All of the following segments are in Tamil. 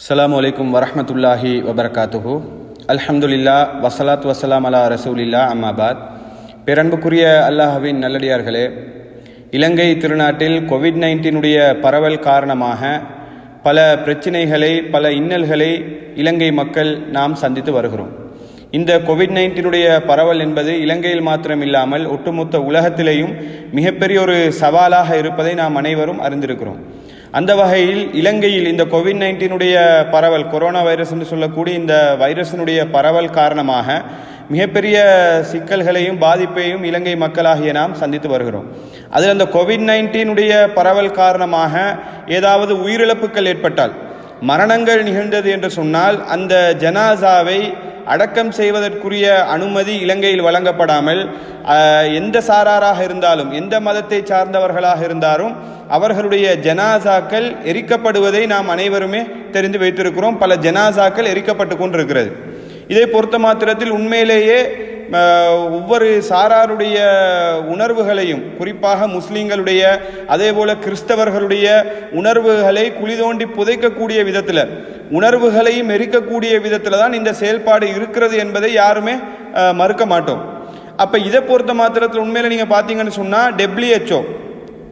அஸ்லாம் அலைக்கும் வரமத்துல்லாஹி வபர்காத்துஹு அல்ஹம்துலில்லா வசலாத் வசலாம் அலா ரசூலில்லா அம்மாபாத் பேரன்புக்குரிய அல்லாஹ்வின் நல்லடியார்களே இலங்கை திருநாட்டில் கோவிட் நைன்டீனுடைய பரவல் காரணமாக பல பிரச்சினைகளை பல இன்னல்களை இலங்கை மக்கள் நாம் சந்தித்து வருகிறோம். இந்த கோவிட் நைன்டீனுடைய பரவல் என்பது இலங்கையில் மாத்திரம் இல்லாமல் ஒட்டுமொத்த உலகத்திலேயும் மிகப்பெரிய ஒரு சவாலாக இருப்பதை நாம் அனைவரும் அறிந்திருக்கிறோம். அந்த வகையில் இலங்கையில் இந்த கோவிட் நைன்டீனுடைய பரவல் கொரோனா வைரஸ் என்று சொல்லக்கூடிய இந்த வைரஸினுடைய பரவல் காரணமாக மிகப்பெரிய சிக்கல்களையும் பாதிப்பையும் இலங்கை மக்களாகிய நாம் சந்தித்து வருகிறோம். அதில் அந்த கோவிட் நைன்டீனுடைய பரவல் காரணமாக ஏதாவது உயிரிழப்புகள் ஏற்பட்டால் மரணங்கள் நிகழ்ந்தது என்று சொன்னால் அந்த ஜனாசாவை அடக்கம் செய்வதற்குரிய அனுமதி இலங்கையில் வழங்கப்படாமல் எந்த சாராராக இருந்தாலும் எந்த மதத்தை சார்ந்தவர்களாக இருந்தாலும் அவர்களுடைய ஜனாசாக்கள் எரிக்கப்படுவதை நாம் அனைவருமே தெரிந்து வைத்திருக்கிறோம். பல ஜனாசாக்கள் எரிக்கப்பட்டு கொண்டிருக்கிறது. இதை பொறுத்த மாத்திரத்தில் உண்மையிலேயே ஒவ்வொரு சாராருடைய உணர்வுகளையும் குறிப்பாக முஸ்லீம்களுடைய அதே போல கிறிஸ்தவர்களுடைய உணர்வுகளை குளிதோண்டி புதைக்கக்கூடிய விதத்தில் உணர்வுகளையும் எரிக்கக்கூடிய விதத்தில் தான் இந்த செயல்பாடு இருக்கிறது என்பதை யாருமே மறுக்க மாட்டோம். அப்போ இதை பொறுத்த மாத்திரத்தில் உண்மையில் நீங்கள் பார்த்தீங்கன்னு சொன்னால் டபிள்யூஹெச்ஓ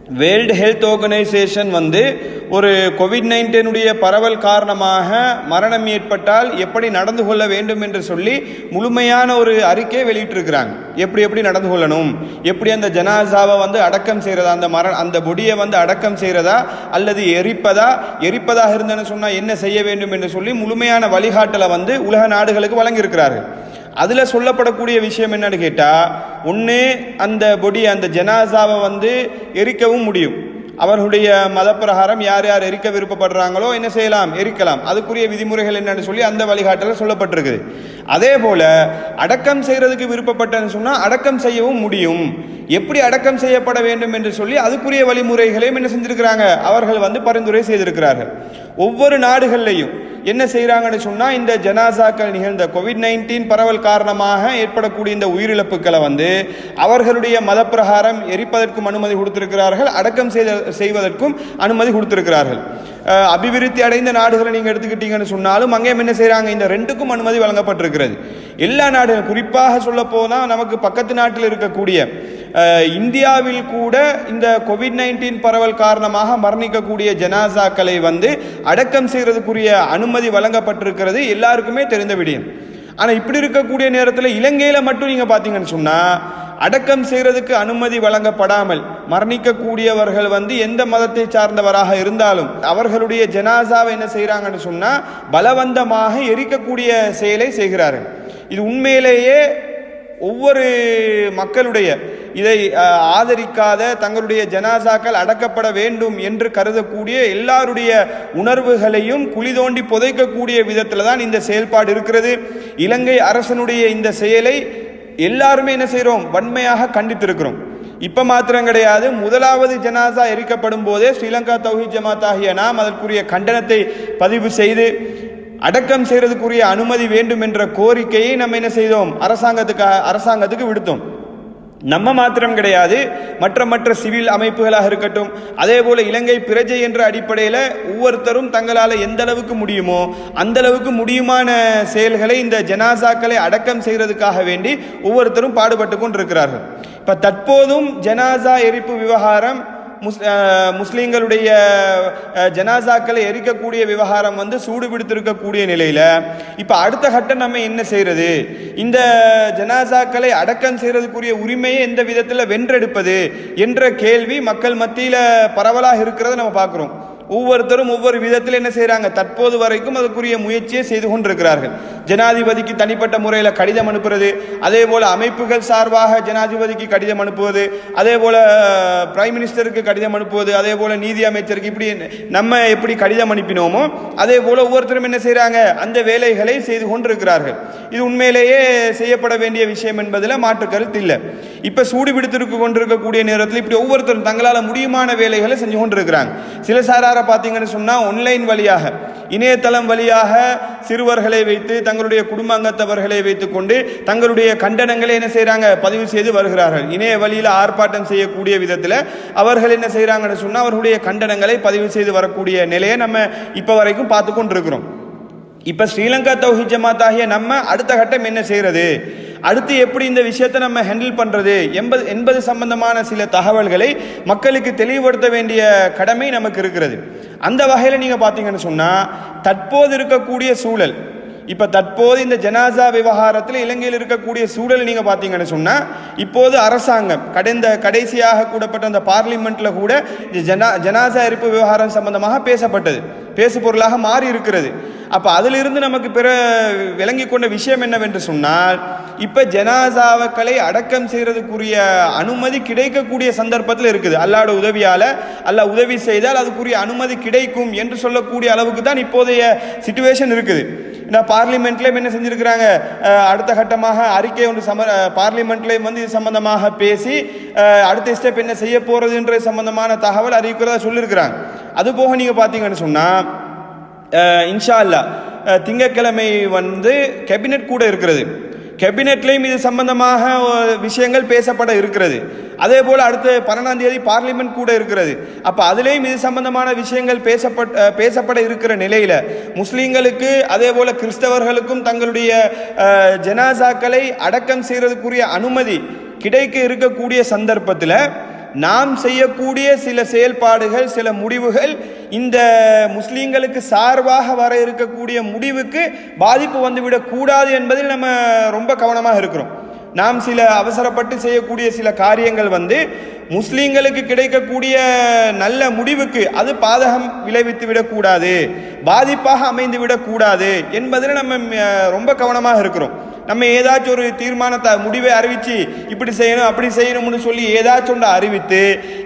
வேர்ல்டு ஹெல்த் ஆர்கனைசேஷன் வந்து ஒரு கோவிட் நைன்டீனுடைய பரவல் காரணமாக மரணம் ஏற்பட்டால் எப்படி நடந்து கொள்ள வேண்டும் என்று சொல்லி முழுமையான ஒரு அறிக்கையை வெளியிட்டிருக்கிறாங்க. எப்படி எப்படி நடந்து கொள்ளணும்? எப்படி அந்த ஜனாசாவை வந்து அடக்கம் செய்கிறதா அந்த மர அந்த பொடியை வந்து அடக்கம் செய்கிறதா அல்லது எரிப்பதா? எரிப்பதாக இருந்தேன்னு சொன்னால் என்ன செய்ய வேண்டும் என்று சொல்லி முழுமையான வழிகாட்டலை வந்து உலக நாடுகளுக்கு வழங்கியிருக்கிறார்கள். அதில் சொல்லப்படக்கூடிய விஷயம் என்னன்னு கேட்டால் ஒன்று அந்த பொடி அந்த ஜனாசாவை வந்து எரிக்கவும் முடியும். அவர்களுடைய மதப்பிரகாரம் யார் யார் எரிக்க விருப்பப்படுறாங்களோ என்ன செய்யலாம்? எரிக்கலாம். அதுக்குரிய விதிமுறைகள் என்னன்னு சொல்லி அந்த வழிகாட்டில் சொல்லப்பட்டிருக்குது. அதே போல் அடக்கம் செய்கிறதுக்கு விருப்பப்பட்டன்னு சொன்னால் அடக்கம் செய்யவும் முடியும். எப்படி அடக்கம் செய்யப்பட வேண்டும் என்று சொல்லி அதுக்குரிய வழிமுறைகளையும் என்ன செஞ்சிருக்கிறாங்க? அவர்கள் வந்து பரிந்துரை செய்திருக்கிறார்கள். ஒவ்வொரு நாடுகள்லையும் என்ன செய்கிறாங்கன்னு சொன்னால் இந்த ஜனாசாக்கள் நிகழ்ந்த கோவிட் நைன்டீன் பரவல் காரணமாக ஏற்படக்கூடிய இந்த உயிரிழப்புகளை வந்து அவர்களுடைய மதப்பிரகாரம் எரிப்பதற்கும் அனுமதி கொடுத்திருக்கிறார்கள் அடக்கம் செய்த செய்வதற்கும் அனுமதி கொடுத்திருக்கிறார்கள். அபிவிருத்தி அடைந்த நாடுகளை நீங்கள் எடுத்துக்கிட்டீங்கன்னு சொன்னாலும் அங்கேயும் என்ன செய்கிறாங்க இந்த ரெண்டுக்கும் அனுமதி வழங்கப்பட்டிருக்கிறது. எல்லா நாடுகளும் குறிப்பாக சொல்ல போனால் நமக்கு பக்கத்து நாட்டில் இருக்கக்கூடிய இந்தியாவில் கூட இந்த கோவிட் நைன்டீன் பரவல் காரணமாக மரணிக்கக்கூடிய ஜனாசாக்களை வந்து அடக்கம் செய்கிறதுக்குரிய அனுமதி வழங்கப்பட்டிருக்கிறது. எல்லாருக்குமே தெரிந்த விடயம். ஆனால் இப்படி இருக்கக்கூடிய நேரத்தில் இலங்கையில் மட்டும் நீங்கள் பார்த்தீங்கன்னு சொன்னால் அடக்கம் செய்கிறதுக்கு அனுமதி வழங்கப்படாமல் மரணிக்கக்கூடியவர்கள் வந்து எந்த மதத்தை சார்ந்தவராக இருந்தாலும் அவர்களுடைய ஜனாசாவை என்ன செய்கிறாங்கன்னு சொன்னால் பலவந்தமாக எரிக்கக்கூடிய செயலை செய்கிறார்கள். இது உண்மையிலேயே ஒவ்வொரு மக்களுடைய இதை ஆதரிக்காத தங்களுடைய ஜனாசாக்கள் அடக்கப்பட வேண்டும் என்று கருதக்கூடிய எல்லாருடைய உணர்வுகளையும் குழி தோண்டி புதைக்கக்கூடிய விதத்தில் தான் இந்த செயல்பாடு இருக்கிறது. இலங்கை அரசனுடைய இந்த செயலை எல்லாருமே என்ன செய்கிறோம் வன்மையாக கண்டித்திருக்கிறோம். இப்போ மாத்திரம் கிடையாது. முதலாவது ஜனாசா எரிக்கப்படும் போதே ஸ்ரீலங்கா தௌஹி ஜமாத் ஆகிய நாம் அதற்குரிய கண்டனத்தை பதிவு செய்து அடக்கம் செய்கிறதுக்குரிய அனுமதி வேண்டும் என்ற கோரிக்கையை நம்ம என்ன செய்தோம்? அரசாங்கத்துக்கு அரசாங்கத்துக்கு விடுத்தோம். நம்ம மாத்திரம் கிடையாது மற்ற மற்ற சிவில் அமைப்புகளாக இருக்கட்டும் அதே போல இலங்கை பிரஜை என்ற அடிப்படையில் ஒவ்வொருத்தரும் தங்களால் எந்த அளவுக்கு முடியுமோ அந்த அளவுக்கு முடியுமான செயல்களை இந்த ஜனாசாக்களை அடக்கம் செய்கிறதுக்காக வேண்டி ஒவ்வொருத்தரும் பாடுபட்டு கொண்டிருக்கிறார்கள். இப்போ தற்போதும் ஜனாசா எரிப்பு விவகாரம் முஸ் முஸ்லீம்களுடைய ஜனாசாக்களை எரிக்கக்கூடிய விவகாரம் வந்து சூடு பிடித்திருக்கக்கூடிய நிலையில் இப்போ அடுத்த கட்டம் நம்ம என்ன செய்கிறது இந்த ஜனாசாக்களை அடக்கம் செய்கிறதுக்குரிய உரிமையை எந்த விதத்தில் வென்றெடுப்பது? என்ற கேள்வி மக்கள் மத்தியில் பரவலாக இருக்கிறத நம்ம பார்க்குறோம். ஒவ்வொருத்தரும் ஒவ்வொரு விதத்தில் என்ன செய்கிறாங்க தற்போது வரைக்கும் அதுக்குரிய முயற்சியை செய்து கொண்டிருக்கிறார்கள். ஜனாதிபதிக்கு தனிப்பட்ட முறையில் கடிதம் அனுப்புறது அதே போல் அமைப்புகள் சார்பாக ஜனாதிபதிக்கு கடிதம் அனுப்புவது அதே போல் பிரைம் மினிஸ்டருக்கு கடிதம் அனுப்புவது அதே போல் நீதி அமைச்சருக்கு இப்படி நம்ம எப்படி கடிதம் அனுப்பினோமோ அதே போல் ஒவ்வொருத்தரும் என்ன செய்கிறாங்க அந்த வேலைகளை செய்து கொண்டிருக்கிறார்கள். இது உண்மையிலேயே செய்யப்பட வேண்டிய விஷயம் என்பதில் மாற்று கருத்து இல்லை. இப்போ சூடுபிடித்திருக்கு கொண்டிருக்கக்கூடிய நேரத்தில் இப்படி ஒவ்வொருத்தரும் தங்களால் முடியுமான வேலைகளை செஞ்சு கொண்டிருக்கிறாங்க. சில சாரார பார்த்தீங்கன்னு சொன்னால் ஆன்லைன் வழியாக இணையதளம் வழியாக சிறுவர்களை வைத்து தங்களுடைய குடும்ப அங்கத்தவர்களை வைத்துக்கொண்டு தங்களுடைய கண்டனங்களை என்ன செய்கிறாங்க பதிவு செய்து வருகிறார்கள். இணைய வழியில் ஆர்ப்பாட்டம் செய்யக்கூடிய விதத்தில் அவர்கள் என்ன செய்கிறாங்கன்னு சொன்னால் அவர்களுடைய கண்டனங்களை பதிவு செய்து வரக்கூடிய நிலையை நம்ம இப்போ வரைக்கும் பார்த்து கொண்டிருக்கிறோம் இப்போ ஸ்ரீலங்கா தௌஹி ஜமாத் ஆகிய நம்ம அடுத்த கட்டம் என்ன செய்யறது அடுத்து எப்படி இந்த விஷயத்தை நம்ம ஹேண்டில் பண்ணுறது என்பது என்பது சம்பந்தமான சில தகவல்களை மக்களுக்கு தெளிவுபடுத்த வேண்டிய கடமை நமக்கு இருக்கிறது. அந்த வகையில் நீங்கள் பார்த்தீங்கன்னு சொன்னால் தற்போது இருக்கக்கூடிய சூழல் இப்போ தற்போது இந்த ஜனாசா விவகாரத்தில் இலங்கையில் இருக்கக்கூடிய சூழல் நீங்கள் பார்த்தீங்கன்னு சொன்னால் இப்போது அரசாங்கம் கடந்த கடைசியாக கூடப்பட்ட அந்த பார்லிமெண்ட்டில் கூட இந்த ஜனா ஜனாசா எரிப்பு விவகாரம் சம்பந்தமாக பேசப்பட்டது. பேசு பொருளாக மாறி இருக்கிறது. அப்போ அதிலிருந்து நமக்கு பிற விளங்கி கொண்ட விஷயம் என்னவென்று சொன்னால் இப்போ ஜனாசாவக்களை அடக்கம் செய்கிறதுக்குரிய அனுமதி கிடைக்கக்கூடிய சந்தர்ப்பத்தில் இருக்குது. அல்லாட உதவியால் அல்ல உதவி செய்தால் அதுக்குரிய அனுமதி கிடைக்கும் என்று சொல்லக்கூடிய அளவுக்கு தான் இப்போதைய சுச்சுவேஷன் இருக்குது. ஏன்னா பார்லிமெண்ட்லேயும் என்ன செஞ்சிருக்கிறாங்க? அடுத்த கட்டமாக அறிக்கை ஒன்று சம பார்லிமெண்ட்லேயும் வந்து இது சம்பந்தமாக பேசி அடுத்த ஸ்டெப் என்ன செய்ய போகிறதுன்ற சம்பந்தமான தகவல் அறிவிக்கிறதா சொல்லியிருக்கிறாங்க அது போக நீங்கள் பார்த்தீங்கன்னு சொன்னால் இன்ஷா அல்லா திங்கக்கிழமை திங்கட்கிழமை வந்து கேபினெட் கூட இருக்கிறது. கேபினெட்லேயும் இது சம்பந்தமாக விஷயங்கள் பேசப்பட இருக்கிறது. அதே போல் அடுத்த பன்னெண்டாம் தேதி பார்லிமெண்ட் கூட இருக்கிறது. அப்போ அதுலேயும் இது சம்பந்தமான விஷயங்கள் பேசப்பட் பேசப்பட இருக்கிற நிலையில் முஸ்லீம்களுக்கு அதே போல் கிறிஸ்தவர்களுக்கும் தங்களுடைய ஜனாசாக்களை அடக்கம் செய்கிறதுக்குரிய அனுமதி கிடைக்க இருக்கக்கூடிய சந்தர்ப்பத்தில் நாம் செய்யக்கூடிய சில செயல்பாடுகள் சில முடிவுகள் இந்த முஸ்லீம்களுக்கு சார்பாக வர இருக்கக்கூடிய முடிவுக்கு பாதிப்பு வந்துவிடக்கூடாது என்பதில் நம்ம ரொம்ப கவனமாக இருக்கிறோம். நாம் சில அவசரப்பட்டு செய்யக்கூடிய சில காரியங்கள் வந்து முஸ்லீம்களுக்கு கிடைக்கக்கூடிய நல்ல முடிவுக்கு அது பாதகம் விளைவித்து விடக்கூடாது பாதிப்பாக அமைந்து விடக்கூடாது என்பதில் நம்ம ரொம்ப கவனமாக இருக்கிறோம். நம்ம ஏதாச்சும் ஒரு தீர்மானத்தை முடிவை அறிவித்து இப்படி செய்யணும் அப்படி செய்யணும்னு சொல்லி ஏதாச்சும் ஒன்று அறிவித்து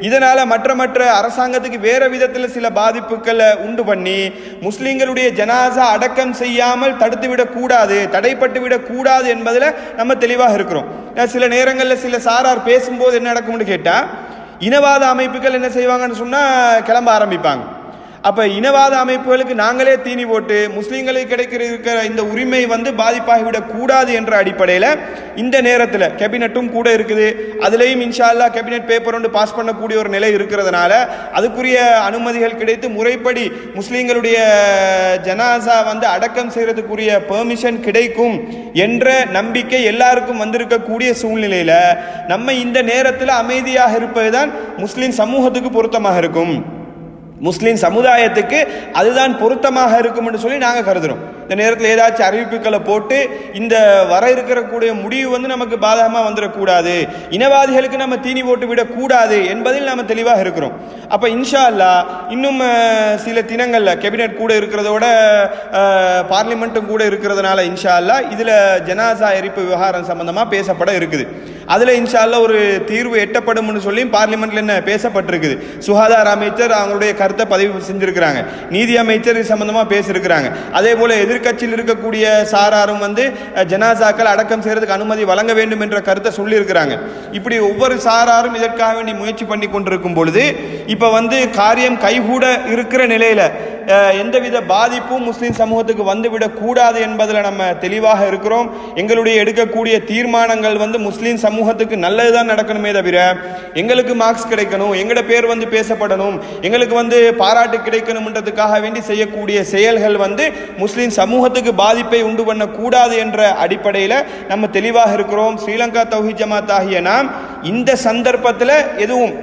இதனால் மற்ற மற்ற அரசாங்கத்துக்கு வேறு விதத்தில் சில பாதிப்புகளை உண்டு பண்ணி முஸ்லீம்களுடைய ஜனாசா அடக்கம் செய்யாமல் தடுத்து விடக்கூடாது தடைப்பட்டு விடக்கூடாது என்பதில் நம்ம தெளிவாக இருக்கிறோம். சில நேரங்களில் சில சாரார் பேசும்போது என்ன நடக்கும்னு கேட்டால் இனவாத அமைப்புகள் என்ன செய்வாங்கன்னு சொன்னால் கிளம்ப ஆரம்பிப்பாங்க. அப்போ இனவாத அமைப்புகளுக்கு நாங்களே தீனி போட்டு முஸ்லீம்களுக்கு கிடைக்கிற இருக்கிற இந்த உரிமை வந்து பாதிப்பாகிவிடக் கூடாது என்ற அடிப்படையில் இந்த நேரத்தில் கேபினட்டும் கூட இருக்குது. அதுலேயும் இன்ஷால்லா கேபினெட் கேபினட் பேப்பர் ஒன்று பாஸ் பண்ணக்கூடிய ஒரு நிலை இருக்கிறதுனால அதுக்குரிய அனுமதிகள் கிடைத்து முறைப்படி முஸ்லீம்களுடைய ஜனாசா வந்து அடக்கம் செய்கிறதுக்குரிய பெர்மிஷன் கிடைக்கும் என்ற நம்பிக்கை எல்லாருக்கும் வந்திருக்கக்கூடிய சூழ்நிலையில் நம்ம இந்த நேரத்தில் அமைதியாக இருப்பதுதான் முஸ்லீம் சமூகத்துக்கு பொருத்தமாக இருக்கும். முஸ்லீம் சமுதாயத்துக்கு அதுதான் பொருத்தமாக இருக்கும்னு சொல்லி நாங்கள் கருதுகிறோம் இந்த நேரத்தில் ஏதாச்சும் அறிவிப்புகளை போட்டு இந்த வர இருக்கக்கூடிய முடிவு வந்து நமக்கு பாதகமாக வந்துடக்கூடாது இனவாதிகளுக்கு நம்ம தீனி போட்டு விடக்கூடாது என்பதில் நம்ம தெளிவாக இருக்கிறோம். அப்போ இன்ஷா அல்லா இன்னும் சில தினங்களில் கேபினட் கூட இருக்கிறதோட பார்லிமெண்ட்டும் கூட இருக்கிறதுனால இன்ஷா அல்லா இதில் ஜனாசா எரிப்பு விவகாரம் சம்பந்தமாக பேசப்பட இருக்குது. அதில் இன்ஷால்ல ஒரு தீர்வு எட்டப்படும்னு சொல்லி பார்லிமெண்ட்டில் என்ன பேசப்பட்டிருக்குது. சுகாதார அமைச்சர் அவங்களுடைய கருத்தை பதிவு செஞ்சுருக்கிறாங்க. நீதி அமைச்சர் சம்மந்தமாக பேசியிருக்கிறாங்க அதே போல் எதிர்க்கட்சியில் இருக்கக்கூடிய சாராரும் வந்து ஜனாசாக்கள் அடக்கம் செய்கிறதுக்கு அனுமதி வழங்க வேண்டும் என்ற கருத்தை சொல்லியிருக்கிறாங்க. இப்படி ஒவ்வொரு சாராரும் இதற்காக வேண்டி முயற்சி பண்ணி கொண்டிருக்கும் பொழுது இப்போ வந்து காரியம் கைகூட இருக்கிற நிலையில் எந்தவித பாதிப்பும் முஸ்லீம் சமூகத்துக்கு வந்துவிடக்கூடாது என்பதில் நம்ம தெளிவாக இருக்கிறோம். எங்களுடைய எடுக்கக்கூடிய தீர்மானங்கள் வந்து முஸ்லீம் சமூகத்துக்கு நல்லதுதான் நடக்கணுமே தவிர எங்களுக்கு மார்க்ஸ் கிடைக்கணும் எங்களோட பேர் வந்து பேசப்படணும் எங்களுக்கு வந்து பாராட்டு கிடைக்கணும்ன்றதுக்காக வேண்டி செய்யக்கூடிய செயல்கள் வந்து முஸ்லீம் சமூகத்துக்கு பாதிப்பை உண்டு பண்ணக்கூடாது என்ற அடிப்படையில் நம்ம தெளிவாக இருக்கிறோம். ஸ்ரீலங்கா தௌஹி ஜமாத் ஆகிய நாம் இந்த சந்தர்ப்பத்தில் எதுவும்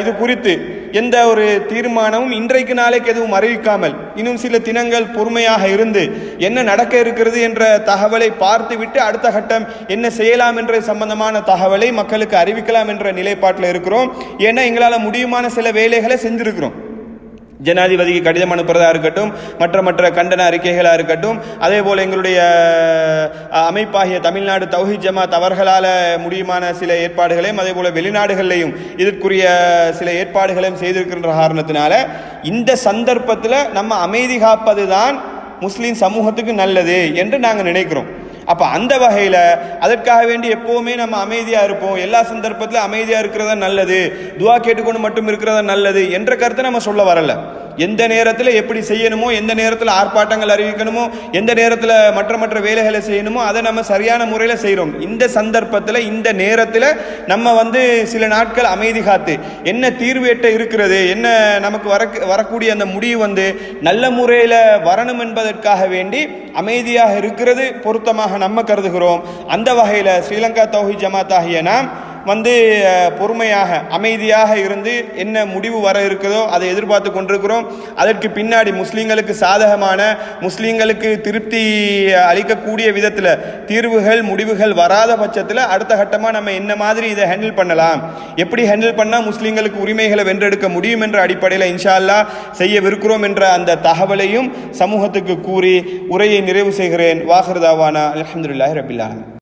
இது குறித்து எந்த ஒரு தீர்மானமும் இன்றைக்கு நாளைக்கு எதுவும் அறிவிக்காமல் இன்னும் சில தினங்கள் பொறுமையாக இருந்து என்ன நடக்க இருக்கிறது என்ற தகவலை பார்த்துவிட்டு அடுத்த கட்டம் என்ன செய்யலாம் என்ற சம்பந்தமான தகவலை மக்களுக்கு அறிவிக்கலாம் என்ற நிலைப்பாட்டில் இருக்கிறோம். ஏன்னா எங்களால் முடியுமான சில வேலைகளை செஞ்சிருக்கிறோம். ஜனாதிபதிக்கு கடிதம் அனுப்புறதா இருக்கட்டும் மற்ற மற்ற கண்டன அறிக்கைகளாக இருக்கட்டும் அதே போல் எங்களுடைய அமைப்பாகிய தமிழ்நாடு தௌஹி ஜமாத் அவர்களால் முடியுமான சில ஏற்பாடுகளையும் அதே போல் வெளிநாடுகளிலையும் இதற்குரிய சில ஏற்பாடுகளையும் செய்திருக்கின்ற காரணத்தினால இந்த சந்தர்ப்பத்தில் நம்ம அமைதி காப்பது தான் முஸ்லீம் சமூகத்துக்கு நல்லது என்று நாங்கள் நினைக்கிறோம். அப்போ அந்த வகையில் அதற்காக வேண்டி எப்போவுமே நம்ம அமைதியாக இருப்போம். எல்லா சந்தர்ப்பத்திலும் அமைதியாக இருக்கிறதா நல்லது. துவா கேட்டுக்கொண்டு மட்டும் இருக்கிறதா நல்லது என்ற கருத்தை நம்ம சொல்ல வரல. எந்த நேரத்தில் எப்படி செய்யணுமோ எந்த நேரத்தில் ஆர்ப்பாட்டங்கள் அறிவிக்கணுமோ எந்த நேரத்தில் மற்ற மற்ற வேலைகளை செய்யணுமோ அதை நம்ம சரியான முறையில் செய்கிறோம் இந்த சந்தர்ப்பத்தில் இந்த நேரத்தில் நம்ம வந்து சில நாட்கள் அமைதி காத்து என்ன தீர்வு எட்ட இருக்கிறது என்ன நமக்கு வர வரக்கூடிய அந்த முடிவு வந்து நல்ல முறையில் வரணும் என்பதற்காக வேண்டி அமைதியாக இருக்கிறது பொருத்தமாக நம்ம கருதுகிறோம். அந்த வகையில் ஸ்ரீலங்கா தௌஹி ஜமாத் ஆகிய நாம் வந்து பொறுமையாக அமைதியாக இருந்து என்ன முடிவு வர இருக்குதோ அதை எதிர்பார்த்து கொண்டிருக்கிறோம். அதற்கு பின்னாடி முஸ்லீம்களுக்கு சாதகமான முஸ்லீம்களுக்கு திருப்தி அளிக்கக்கூடிய விதத்தில் தீர்வுகள் முடிவுகள் வராத பட்சத்தில் அடுத்த கட்டமாக நம்ம என்ன மாதிரி இதை ஹேண்டில் பண்ணலாம்? எப்படி ஹேண்டில் பண்ணால் முஸ்லீம்களுக்கு உரிமைகளை வென்றெடுக்க முடியும் என்ற அடிப்படையில் இன்ஷால்லா செய்யவிருக்கிறோம் என்ற அந்த தகவலையும் சமூகத்துக்கு கூறி உரையை நிறைவு செய்கிறேன். வாஹிருதாவானா அலமதுல்லாஹி ரபில்லாலும்